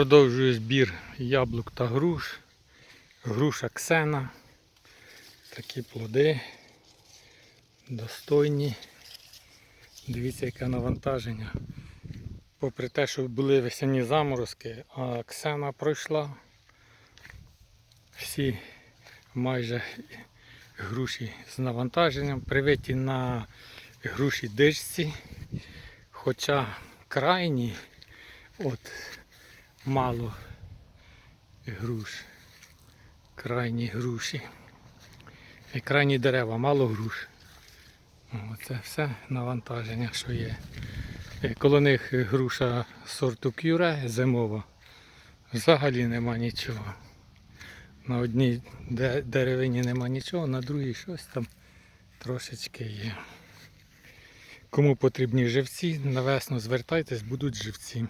Продовжую збір яблук та груш. Груша ксена. Такі плоди. Достойні. Дивіться, яке навантаження. Попри те, що були весняні заморозки, а ксена пройшла. Всі майже груші з навантаженням, привиті на груші дижці. Хоча крайні от мало груш. Крайні груші. І крайні дерева, мало груш. Оце все навантаження, що є. Е, Коло них груша сорту кюре зимова. Взагалі нема нічого. На одній деревині нема нічого, на другій щось там трошечки є. Кому потрібні живці, на весну звертайтесь, будуть живці.